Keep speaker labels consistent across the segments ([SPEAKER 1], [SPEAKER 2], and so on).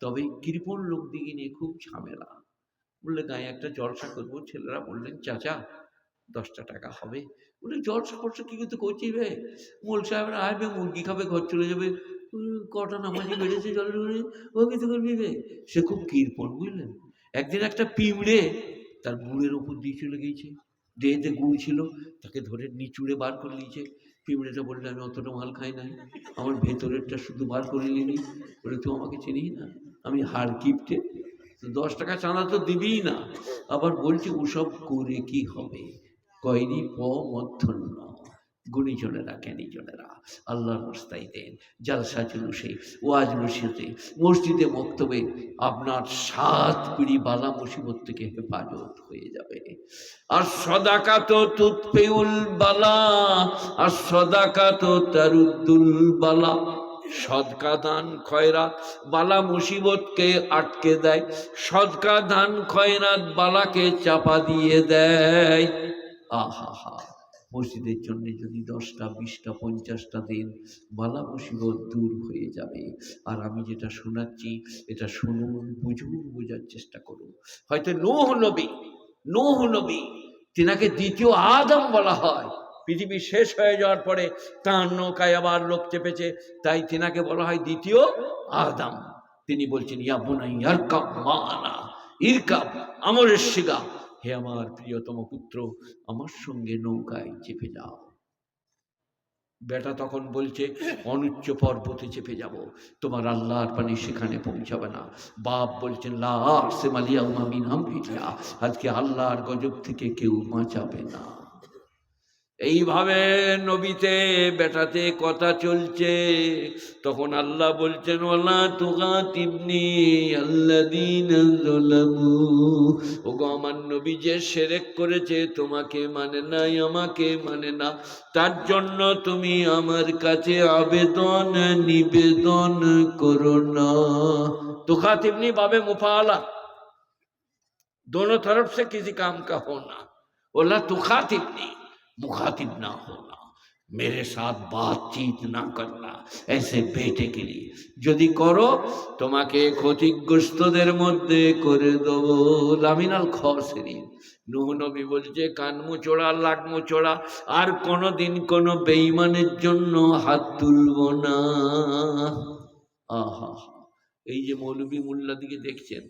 [SPEAKER 1] তবে কৃপণ লোক দিকে নিয়ে খুব ঝামেলা। বললে গায়ে একটা জলসা করব, ছেলেরা বললেন, চাচা, দশটা টাকা হবে। বলে জলসা ফলসা কি করতে করছি বে? মোল সাহেবরা আসবে, মুরগি খাবে, ঘর চলে যাবে। কটা নামাজি বেড়েছে জলের ঘরে? ও কিছু করবি সে খুব কৃপণ, বুঝলেন? একদিন একটা পিঁমড়ে তার গুড়ের ওপর দিয়ে চলে গিয়েছে। দেহেতে গুড় ছিল, তাকে ধরে নিচুড়ে বার করে নিয়েছে। পিঁমড়েটা বললে, আমি অতটা মাল খাই নাই, আমার ভেতরেরটা শুধু বার করে নিলি বলে, তুই আমাকে চিনিস না? আমি হাড় কিপটে দশ টাকা চাঁদা তো দিবিই না। আবার বলছি, ওসব করে কি হবে? কয়নি প মধ্যন্ন গুণীজনেরা, জ্ঞানীজনেরা, আল্লাহর রাস্তায় দেন। জালসা জুলুসে ওয়াজ নসিহতে, মসজিদে মক্তবে আপনার সাত পিড়ি বালা মুসিবত থেকে হেফাজত হয়ে যাবে। আর সদাকা তো তুৎপেউল বালা, আর সদাকা তো তারুদ্দুল বালা। সদকা দান খয়রাত বালা মুসিবতকে আটকে দেয়। সদকা দান খয়রাত বালাকে চাপা দিয়ে দেয়। আহা হা, মসজিদের জন্য যদি দশটা, বিশটা, পঞ্চাশটা দিন বালা মুসিবত দূর হয়ে যাবে। আর আমি যেটা শোনাচ্ছি, এটা শুনুন, বুঝুন, বোঝার চেষ্টা করুন। হয়তো নোহ নবী নোহ নবী, তিনাকে দ্বিতীয় আদম বলা হয়। পৃথিবী শেষ হয়ে যাওয়ার পরে তাঁর নৌকায় আবার লোক চেপেছে। তাই তিনাকে বলা হয় দ্বিতীয় আদম। তিনি বলছেন, ইয়া বোনাই ইয়ারকাব মানা ইরকাব আমরের শিগা। হে আমার প্রিয়তম পুত্র, আমার সঙ্গে নৌকায় চেপে যাও। বেটা তখন বলছে অনুচ্চ পর্বতে চেপে যাব। তোমার আল্লাহর পানি সেখানে পৌঁছাবে না। বাপ বলছেন লা সে মালিয়া মামিন হামরিয়া আজকে আল্লাহর গজব থেকে কেউ বাঁচাবে না। এইভাবে নবীতে বেটাতে কথা চলছে। তখন আল্লাহ বলছেন ওলা তোগা তিমনি ও গো আমার নবী যে সেরেক করেছে, তোমাকে মানে নাই, আমাকে মানে না। তার জন্য তুমি আমার কাছে আবেদন, নিবেদন করো না। তোখা তিমনি ভাবে মুফালা। দোনো তরফ সে কিছু কাম কাহ না। ওলা তোখা তিমনি मुखातिब ना होना मेरे साथ बातचीत ना करना ऐसे बेटे के लिए যদি করো তোমাকে ক্ষতিগ্রস্তদের মধ্যে করে দেবো লামিনাল খসেরিন নুহ নবী বলছে কান মুচোড়া লাগ মুচোড়া আর কোনোদিন কোনো বেইমানের জন্য হাত তুলব না আহা এই যে মৌলবী মোল্লা দিকে দেখছেন,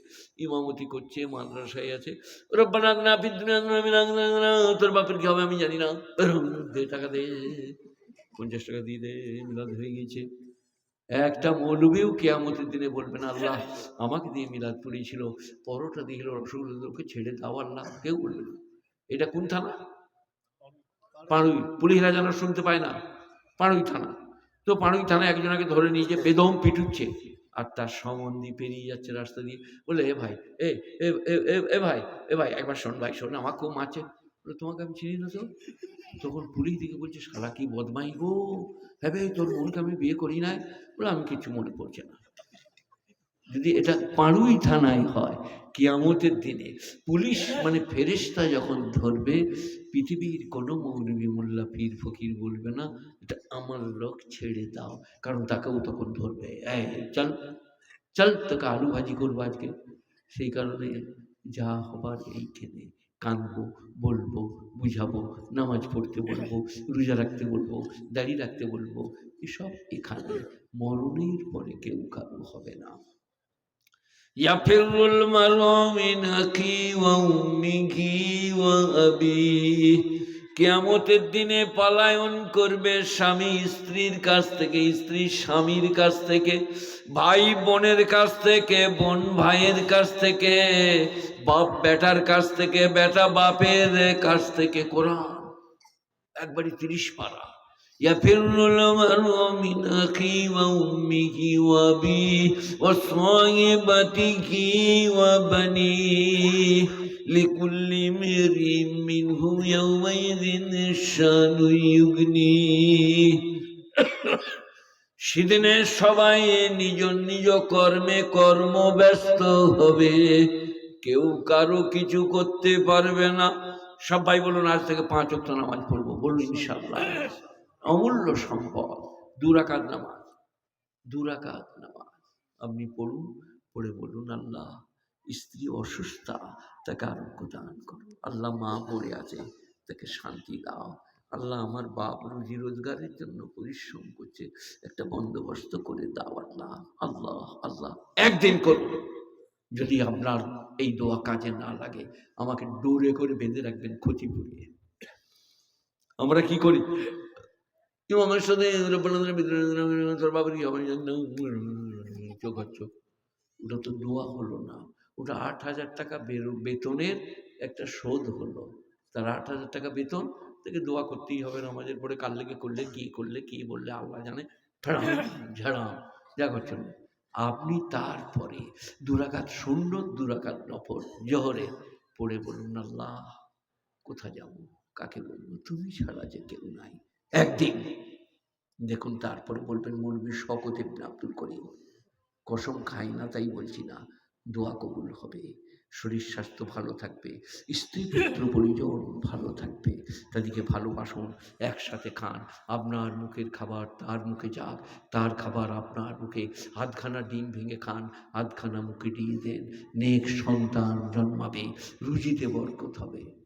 [SPEAKER 1] ইমামতি করছে, মাদ্রাসায় আছে। তোর বাপের কি হবে আমি জানি না। দে টাকা দে, পঞ্চাশ টাকা দিয়ে দে, মিলাদ হয়ে গিয়েছে। একটা মৌলবীও কেয়ামতের দিনে বলবেন আল্লাহ আমাকে দিয়ে মিলাদ পড়িয়েছিল পরোটা দিয়ে রসগোল্লা ওকে ছেড়ে দাও আল্লাহ কেউ বলবে না। এটা কোন থানা? পাড়ুই পুলিশরা যেন শুনতে পায় না, পাড়ুই থানা। তো পাড়ুই থানা একজনকে ধরে নিয়ে যে বেদম পিটুচ্ছে। আর তার সম্বন্ধী পেরিয়ে যাচ্ছে রাস্তা দিয়ে। বলে, এ ভাই, এ এ ভাই এ ভাই, একবার শোন ভাই, শোন, আমার খুব মাছে বলে, তোমাকে আমি চিনি না তো? তখন পুলিশ দিকে বলছে, শালা কি বদমাই গো? হ্যাঁ তোর বোনকে আমি বিয়ে করি নাই? বলে, আমি কিছু মনে পড়ছে না। যদি এটা পাড়ুই থানায় হয়, কিয়ামতের দিনে পুলিশ মানে ফেরেশতা যখন ধরবে, পৃথিবীর কোনো মৌলবী মোল্লা পীর ফকির বলবে না, এটা আমার লোক ছেড়ে দাও। কারণ তাকেও তখন ধরবে। চল চল তোকে আলু ভাজি করব আজকে। সেই কারণে যা হবার এইখানে কানবো, বলব, বুঝাবো, নামাজ পড়তে বলব, রোজা রাখতে বলব, দাড়ি রাখতে বলব, এসব এখানে মরণের পরে কেউ কারও হবে না। يفر المرء من أخيه وأمه وأبيه কেয়ামতের দিনে পলায়ন করবে স্বামী স্ত্রীর কাছ থেকে স্ত্রী স্বামীর কাছ থেকে ভাই বোনের কাছ থেকে বোন ভাইয়ের কাছ থেকে বাপ বেটার কাছ থেকে বেটা বাপের কাছ থেকে কোরআন একবারই তিরিশ পারা يفر المرء من أخيه وأمه وأبيه وصاحبته وبنيه لكل امرئ منهم يومئذ شان يغنيه সেদিনে সবাই নিজ নিজ কর্মে কর্মব্যস্ত হবে কেউ কারো কিছু করতে পারবে না সবাই বলুন আজ থেকে পাঁচ অক্ট নামাজ পড়বো বলুন ইনশাল্লাহ অমূল্য সম্পদ। দুরাকাত নামাজ দুরাকাত নামাজ। আপনি পড়ুন, পড়ে বলুন, আল্লাহ স্ত্রী অসুস্থা, তাকে আরোগ্য দান করো আল্লাহ মা পড়ে আছে, তাকে শান্তি দাও। আল্লাহ আমার বাপ রুজি রোজগারের জন্য পরিশ্রম করছে, একটা বন্দোবস্ত করে দাও আল্লাহ। আল্লাহ আল্লাহ, একদিন করুন। যদি আপনার এই দোয়া কাজে না লাগে, আমাকে ডোরে করে বেঁধে রাখবেন, ক্ষতি পুড়িয়ে আমরা কি করি? আমার সাথে বাবার কি চোখ আর ওটা তো দোয়া হলো না। ওটা আট হাজার টাকা বেতনের একটা শোধ হলো। তার আট হাজার টাকা বেতন থেকে দোয়া করতেই হবে নামাজের পরে। কাল লেগে করলে, কি করলে, কি বললে, আল্লাহ জানে। ঝাড়াম ঝাড়াম। যা করছেন। আপনি তারপরে দুরাকাত শূন্য, দুরাকাত নফর জহরে পড়ে বলুন, আল্লাহ কোথা যাব? কাকে বলব? তুমি ছাড়া যে কেউ নাই। একদিন। দেখুন তারপরে বলবেন মৌলবী শকত ইবনে আব্দুল করিম। কসম খাই না তাই বলছি না। দোয়া কবুল হবে। শরীর স্বাস্থ্য ভালো থাকবে। স্ত্রী পুত্র পরিজন ভালো থাকবে। তাদেরকে ভালোবাসুন একসাথে খান। আপনার মুখের খাবার তার মুখে যাক। তার খাবার আপনার মুখে। আধখানা ডিম ভেঙে খান। আধখানা মুখে দিয়ে দেন। নেক সন্তান জন্মাবে। রুজিতে বরকত হবে।